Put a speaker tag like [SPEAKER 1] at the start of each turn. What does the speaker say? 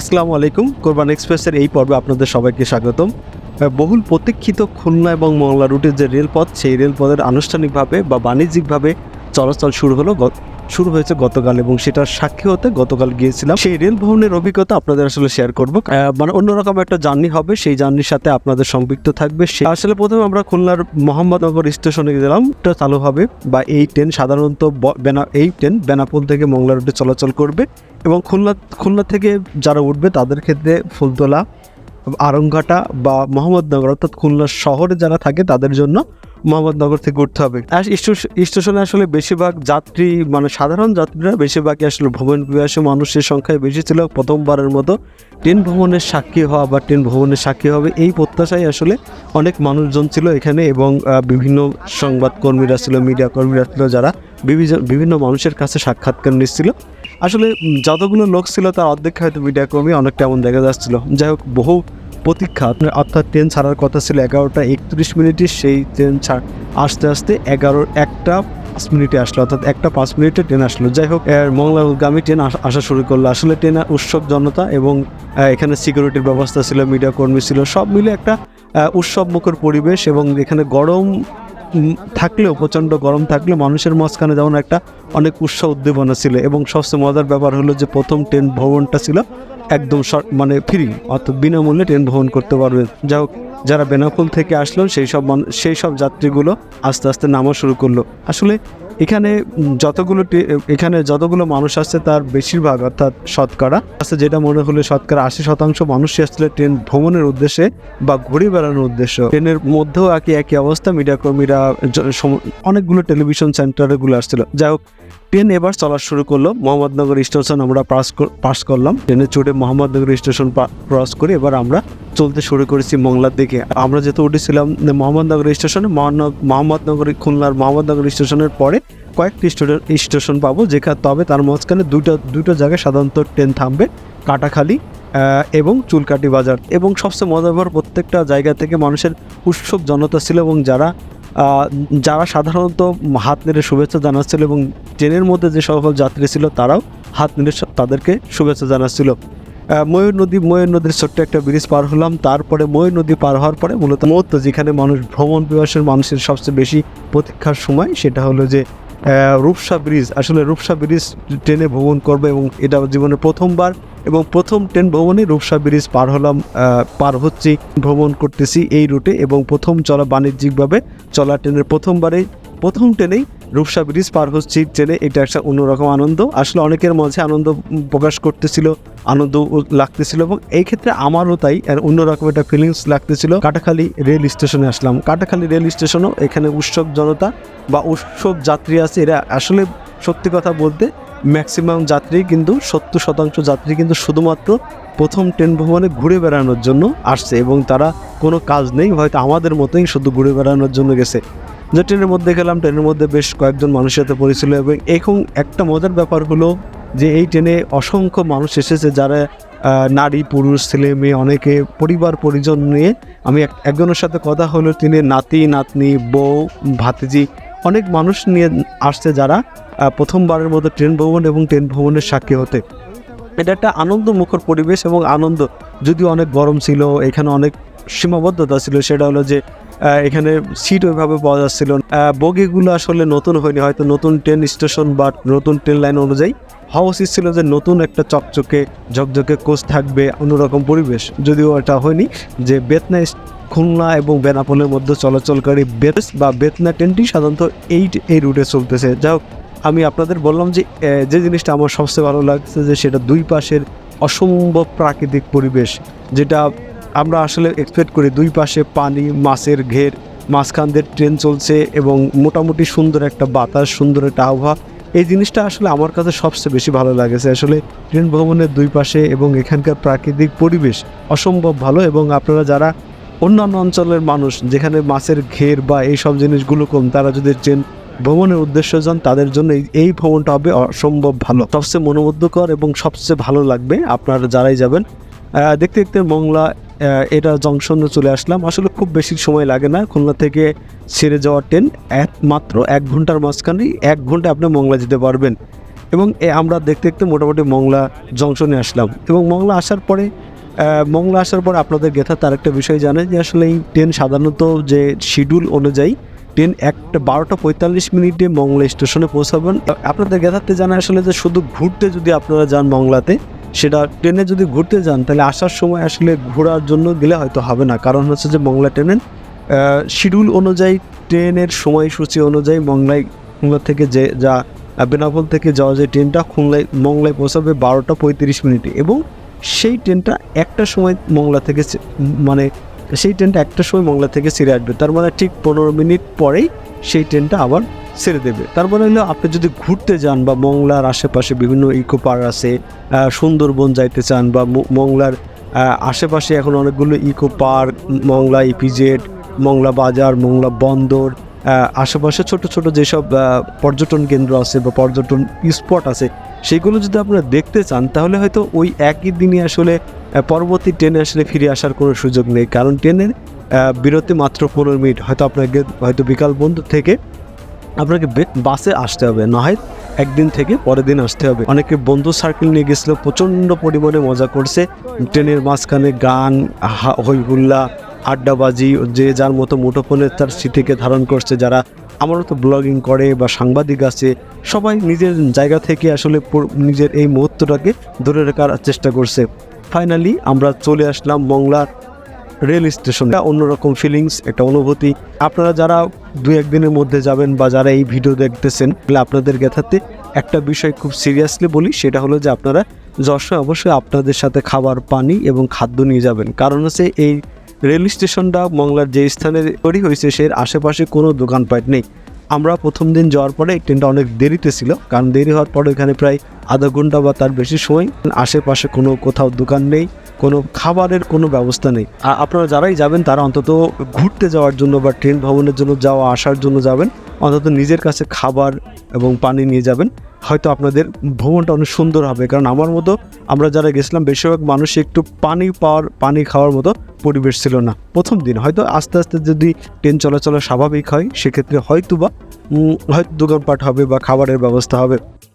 [SPEAKER 1] আসসালামু আলাইকুম। কোরবান এক্সপ্রেসের এই পর্বে আপনাদের সবাইকে স্বাগতম। বহুল প্রতীক্ষিত খুলনা এবং মংলা রুটের যে রেলপথ, সেই রেলপথের আনুষ্ঠানিকভাবে বা বাণিজ্যিকভাবে চলাচল শুরু হলো শুরু হয়েছে গতকাল এবং সেটার সাক্ষী হতে গতকাল গিয়েছিলাম। সেই রেল ভ্রমণের অভিজ্ঞতা আপনাদের আসলে শেয়ার করব। মানে অন্যরকম একটা জার্নি হবে, সেই জার্নির সাথে আপনাদের সম্পৃক্ত থাকবে। সে আসলে প্রথমে আমরা খুলনার মোহাম্মদনগর স্টেশনে গেলাম। এটা চালু হবে বা এই ট্রেন সাধারণত বেনা এই ট্রেন বেনাপোল থেকে মংলা রুটে চলাচল করবে এবং খুলনা খুলনা থেকে যারা উঠবে তাদের ক্ষেত্রে ফুলতলা, আরংঘাটা বা মোহাম্মদনগর অর্থাৎ খুলনা শহরে যারা থাকে তাদের জন্য মোহাম্মদনগর থেকে উঠতে হবে। আর স্টেশ- স্টেশনে আসলে বেশিরভাগ যাত্রী মানে সাধারণ যাত্রীরা বেশিরভাগই আসলে ভ্রমণ পিপাসী মানুষের সংখ্যায় বেশি ছিল। প্রথমবারের মতো ট্রেন ভ্রমণের সাক্ষী হওয়া বা ট্রেন ভ্রমণের সাক্ষী হবে এই প্রত্যাশায় আসলে অনেক মানুষজন ছিল এখানে এবং বিভিন্ন সংবাদকর্মীরা ছিল, মিডিয়া কর্মীরা ছিল যারা বিভিন্ন বিভিন্ন মানুষের কাছে সাক্ষাৎকার নিচ্ছিল। আসলে যতগুলো লোক ছিল তার অর্ধেক হয়তো মিডিয়া কর্মী, অনেকটা এমন দেখা যাচ্ছিল। যাই হোক, বহু প্রতীক্ষা। অর্থাৎ ট্রেন ছাড়ার কথা ছিল এগারোটা একত্রিশ মিনিটে, সেই ট্রেন ছাড় আসতে আসতে এগারো একটা পাঁচ মিনিটে আসলো, অর্থাৎ একটা পাঁচ মিনিটে ট্রেন আসলো। যাই হোক মংলাগামী ট্রেন আসা শুরু করল। আসলে ট্রেন উৎসব জনতা এবং এখানে সিকিউরিটির ব্যবস্থা ছিল মিডিয়া কর্মী ছিল, সব মিলে একটা উৎসব মুখর পরিবেশ এবং এখানে গরম থাকলেও, প্রচণ্ড গরম থাকলেও মানুষের মাঝখানে যেমন একটা অনেক উৎসাহ উদ্দীপনা ছিল এবং সবচেয়ে মজার ব্যাপার হলো যে প্রথম ট্রেন ভবনটা ছিল একদম মানে ফ্রি অর্থাৎ বিনামূল্যে ট্রেন ভ্রমণ করতে পারবেন যা হোক, যারা বেনাকুল থেকে আসলো, সেই সব সেই সব যাত্রীগুলো আস্তে আস্তে নামা শুরু করল। আসলে এখানে যতগুলো এখানে যতগুলো মানুষ আসছে, তার বেশিরভাগ অর্থাৎ শতকরা আছে যেটা মনে হলো শতকরা আশি শতাংশ মানুষই আসলে ট্রেন ভ্রমণের উদ্দেশ্যে বা ঘুরে বেড়ানোর উদ্দেশ্য। ট্রেনের মধ্যেও একই একই অবস্থা, মিডিয়া কর্মীরা অনেকগুলো টেলিভিশন সেন্টারগুলো আসছিল। যাই হোক, ট্রেন এবার চলা শুরু করল। মোহাম্মদনগর স্টেশন আমরা পাস পাস করলাম। ট্রেনে চড়ে মোহাম্মদনগর স্টেশন ক্রস করে এবার আমরা চলতে শুরু করেছি মংলার দিকে। আমরা যেহেতু উঠেছিলাম মোহাম্মদনগর স্টেশনে মোহাম্মদনগর খুলনার মোহাম্মদনগর স্টেশনের পরে কয়েকটি স্টেশন স্টেশন পাবো, যেখানে তবে তার মাঝখানে দুইটা দুটো জায়গায় সাধারণত ট্রেন থামবে, কাটাখালী এবং চুলকাটি বাজার। এবং সবচেয়ে মজার প্রত্যেকটা জায়গা থেকে মানুষের উৎসুক জনতা ছিল এবং যারা যারা সাধারণত হাত নেড়ে শুভেচ্ছা জানাচ্ছিল এবং ট্রেনের মধ্যে যে সকল যাত্রী ছিল তারাও হাত নেড়ে তাদেরকে শুভেচ্ছা জানাচ্ছিল। ময়ূর নদী, ময়ূর নদীর ছোট্ট একটা ব্রিজ পার হলাম। তারপরে ময়ূর নদী পার হওয়ার পরে মূলত মুহূর্ত যেখানে মানুষ ভ্রমণ পিপাসের মানুষের সবচেয়ে বেশি প্রতীক্ষার সময়, সেটা হলো যে রূপসা ব্রিজ। আসলে রূপসা ব্রিজ ট্রেনে ভ্রমণ করবে এবং এটা জীবনে প্রথমবার এবং প্রথম ট্রেন ভ্রমণে রূপসা ব্রিজ পার হলাম পার হচ্ছি, ভ্রমণ করতেছি এই রুটে এবং প্রথম চলা বাণিজ্যিকভাবে চলা ট্রেনের প্রথমবারেই, প্রথম ট্রেনেই রূপসা ব্রিজ পার হচ্ছি, ট্রেনে এটা একটা অন্যরকম আনন্দ। আসলে অনেকের মাঝে আনন্দ প্রকাশ করতেছিল, আনন্দ লাগতেছিল এবং এই ক্ষেত্রে আমারও তাই, আর অন্যরকম একটা ফিলিংস লাগতেছিল। কাটাখালী রেল স্টেশনে আসলাম। কাটাখালী রেল স্টেশনও এখানে উৎসব জনতা বা উৎসব যাত্রী আছে, এরা আসলে সত্যি কথা বলতে ম্যাক্সিমাম যাত্রী কিন্তু, সত্তর শতাংশ যাত্রী কিন্তু শুধুমাত্র প্রথম ট্রেন ভ্রমণে ঘুরে বেড়ানোর জন্য আসছে এবং তারা কোনো কাজ নেই, হয়তো আমাদের মতোই শুধু ঘুরে বেড়ানোর জন্য গেছে। যে ট্রেনের মধ্যে গেলাম, ট্রেনের মধ্যে বেশ কয়েকজন মানুষের সাথে পরিছিল এবং এখন একটা মজার ব্যাপার হলো যে এই ট্রেনে অসংখ্য মানুষ এসেছে যারা নারী, পুরুষ, ছেলে, মেয়ে, অনেকে পরিবার, পরিজন নিয়ে। আমি এক- একজনের সাথে কথা হলো, তিনি নাতি, নাতনি, বউ, ভাতিজি, অনেক মানুষ নিয়ে আসছে যারা প্রথমবারের মতো ট্রেন ভ্রমণ এবং ট্রেন ভ্রমণের সাক্ষী হতে। এটা একটা আনন্দমুখর পরিবেশ এবং আনন্দ। যদিও অনেক গরম ছিল, এখানে অনেক সীমাবদ্ধতা ছিল, সেটা হলো যে এখানে সিট ওইভাবে পাওয়া যাচ্ছিল বগিগুলো আসলে নতুন হয়নি, হয়তো নতুন ট্রেন স্টেশন বা নতুন ট্রেন লাইন অনুযায়ী। হওয়া উচিত ছিল যে নতুন একটা চকচকে, ঝকঝকে কোচ থাকবে, অন্যরকম পরিবেশ। যদিও এটা হয়নি যে বেতনা খুলনা এবং বেনাপোলের মধ্যে চলাচলকারী বেতস বা বেতনা ট্রেনটি সাধারণত এই এই রুটে চলতেছে। যা আমি আপনাদের বললাম যে যে জিনিসটা আমার সবচেয়ে ভালো লাগছে যে সেটা দুই পাশের অসম্ভব প্রাকৃতিক পরিবেশ, যেটা আমরা আসলে এক্সপেক্ট করি দুই পাশে পানি, মাছের ঘের মাঝখান দিয়ে ট্রেন চলছে এবং মোটামুটি সুন্দর একটা বাতাস, সুন্দর একটা আবহাওয়া। এই জিনিসটা আসলে আমার কাছে সবচেয়ে বেশি ভালো লাগেছে। আসলে ট্রেন ভ্রমণের দুই পাশে এবং এখানকার প্রাকৃতিক পরিবেশ অসম্ভব ভালো এবং আপনারা যারা অন্যান্য অঞ্চলের মানুষ, যেখানে মাছের ঘের বা এই সব জিনিসগুলো কম, তারা যদি ট্রেন ভ্রমণের উদ্দেশ্য যান, তাদের জন্য এই- ভ্রমণটা হবে অসম্ভব ভালো। সবচেয়ে মনোমুগ্ধকর এবং সবচেয়ে ভালো লাগবে আপনারা যারাই যাবেন। দেখতে দেখতে মংলা এটা জংশনে চলে আসলাম। আসলে খুব বেশি সময় লাগে না। খুলনা থেকে ছেড়ে যাওয়ার ট্রেন এক মাত্র এক ঘণ্টার মাঝখানেই এক ঘণ্টা আপনি মংলা যেতে পারবেন। এবং এ আমরা দেখতে দেখতে মোটামুটি মংলা জংশনে আসলাম। এবং মংলা আসার পরে মংলা আসার পর আপনাদের গেথা তার একটা বিষয় জানে যে আসলে এই ট্রেন সাধারণত যে শিডিউল অনুযায়ী ট্রেন একটা বারোটা পঁয়তাল্লিশ মিনিটে মংলা স্টেশনে পৌঁছাবেন। আপনাদের গেথাতে জানা আসলে যে শুধু ঘুরতে যদি আপনারা যান মংলাতে সেটা ট্রেনে যদি ঘুরতে যান, তাহলে আসার সময় আসলে ঘোরার জন্য গেলে হয়তো হবে না। কারণ হচ্ছে যে মংলা ট্রেনের শিডিউল অনুযায়ী, ট্রেনের সময়সূচি অনুযায়ী মংলায় খুলনা থেকে যে, যা, বেনাপোল থেকে যাওয়া যে ট্রেনটা খুলনায় মংলায় পৌঁছাবে বারোটা পঁয়ত্রিশ মিনিটে। এবং সেই ট্রেনটা একটা সময় মংলা থেকে মানে সেই ট্রেনটা একটা সময় মংলা থেকে ছেড়ে আসবে। তার মানে ঠিক পনেরো মিনিট পরেই সেই ট্রেনটা আবার ছেড়ে দেবে। তার মানে হলো, আপনি যদি ঘুরতে যান বা মংলার আশেপাশে বিভিন্ন ইকো পার্ক আছে সুন্দরবন যাইতে চান বা মংলার আশেপাশে এখন অনেকগুলো eco park, Mongla EPZ Mongla বাজার, মংলা বন্দর আশেপাশে ছোট ছোট যেসব পর্যটন কেন্দ্র আছে বা পর্যটন স্পট আছে, সেগুলো যদি আপনারা দেখতে চান, তাহলে হয়তো ওই একই দিনই আসলে পরবর্তী ট্রেনে আসলে ফিরে আসার কোনো সুযোগ নেই। কারণ ট্রেনের বিরতি মাত্র পনেরো মিনিট। হয়তো আপনাকে, হয়তো বিকাল বন্ধু থেকে আপনাকে বাসে আসতে হবে। না হয় একদিন থেকে পরের দিন আসতে হবে। অনেকে বন্ধু সার্কেল নিয়ে গেছিল, প্রচণ্ড পরিমাণে মজা করছে। ট্রেনের মাঝখানে গান হইহুল্লা আড্ডাবাজি, যে যার মতো মুঠোফোনে তার স্মৃতিকে ধারণ করছে। যারা আমার তো ব্লগিং করে বা সাংবাদিক আছে, সবাই নিজের জায়গা থেকে আসলে নিজের এই মুহূর্তটাকে ধরে রাখার চেষ্টা করছে। ফাইনালি আমরা চলে আসলাম মংলার রেল স্টেশন অন্যরকম ফিলিংস একটা অনুভূতি। আপনারা যারা দু একদিনের মধ্যে যাবেন বা যারা এই ভিডিও দেখতেছেন আপনাদের গেথাতে একটা বিষয় খুব সিরিয়াসলি বলি, সেটা হলো যে আপনারা যশোর অবশ্যই আপনাদের সাথে খাবার, পানি এবং খাদ্য নিয়ে যাবেন। কারণ হচ্ছে এই রেল স্টেশনটা মংলার যে স্থানে তৈরি হয়েছে, সে আশেপাশে কোনো দোকানপাট নেই। আমরা প্রথম দিন যাওয়ার পরে ট্রেনটা অনেক দেরিতে ছিল, কারণ দেরি হওয়ার পরে এখানে প্রায় আধা ঘণ্টা বা তার বেশি সময়। আশেপাশে কোনো কোথাও দোকান নেই। কোনো খাবারের কোনো ব্যবস্থা নেই। আর আপনারা যারাই যাবেন, তারা অন্তত ঘুরতে যাওয়ার জন্য বা ট্রেন ভ্রমণের জন্য যাওয়া, আসার জন্য যাবেন। অন্তত নিজের কাছে খাবার এবং পানি নিয়ে যাবেন। হয়তো আপনাদের ভ্রমণটা অনেক সুন্দর হবে, কারণ আমার মতো আমরা যারা গেছিলাম, বেশিরভাগ মানুষ একটু পানি পাওয়ার, পানি খাওয়ার মতো পরিবেশ ছিল না। প্রথম দিন হয়তো আস্তে আস্তে যদি ট্রেন চলাচল স্বাভাবিক হয়, সেক্ষেত্রে হয়তো বা হয়তো দোকানপাট হবে বা খাবারের ব্যবস্থা হবে।